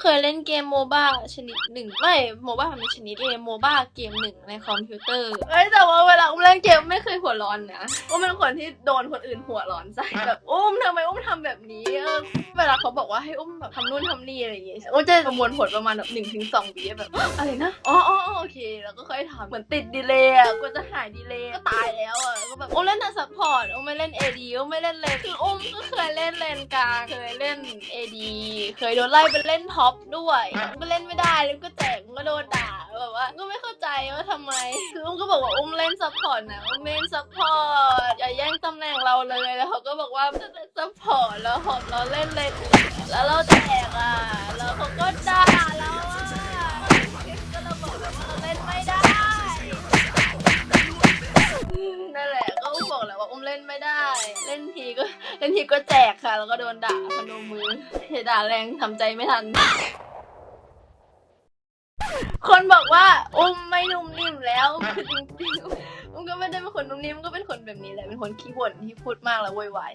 เคยเล่นเกมโมบ้าชนิดหนึ่งไม่โมบ้ามันเป็นชนิดเกมโมบ้าเกมหนึ่งในคอมพิวเตอร์เอ้ยแต่ว่าเวลาอุ้มเล่นเกมไม่เคยหัวร้อนนะอุ้มเป็นคนที่โดนคนอื่นหัวร้อนใส่แบบอุ้มทำไมอุ้มทำแบบนี้เออเวลาเขาบอกว่าให้อุ้มแบบทำนู่นทำนี่อะไรอย่างเงี้ยอุ้มจะประมวลผลประมาณแบบหนึ่งถึงสองวิแบบอะไรนะอ๋ออ๋ออ๋อโอ เค แล้วก็ค่อยทำเหมือนติดดีเลย์อะกว่าจะหายดีเลย์ก็ตายแล้วอะก็แบบอุ้มเล่นแต่ซัพพอร์ตอุ้มไม่เล่น AD อุ้มไม่เล่นเลนคืออุ้มก็เคยเล่นเลนกลางเคยเล่น AD เคยโดนไล่ไปเล่นท็อปด้วยก็เล่นไม่ได้แล้วก็แจกก็โดนด่าแบบว่าก็ไม่เข้าใจว่าทำไมคืออุ้มก็บอกว่าอุ้มเล่นซัพพอร์ตนะอุ้มเล่นซัพพอร์ตอย่าแย่งตำแหน่งเราเลยแล้วเขาก็บอกว่าจะเล่นซัพพอร์ตแล้วเราเล่นเลนอื่นแล้วเราแจกอะแล้วเขาก็ด่า เล่นไม่ได้ เล่นทีก็เล่นทีก็แจกค่ะ แล้วก็โดนด่าพนมมือเฮด่าแรงทำใจไม่ทัน คนบอกว่าอุ้มไม่นุ่มนิ่มแล้วคือจริงๆอุ้มก็ไม่ได้เป็นคนนุ่มนิ่มก็เป็นคนแบบนี้แหละเป็นคนขี้บ่นที่พูดมากแล้วโวยวาย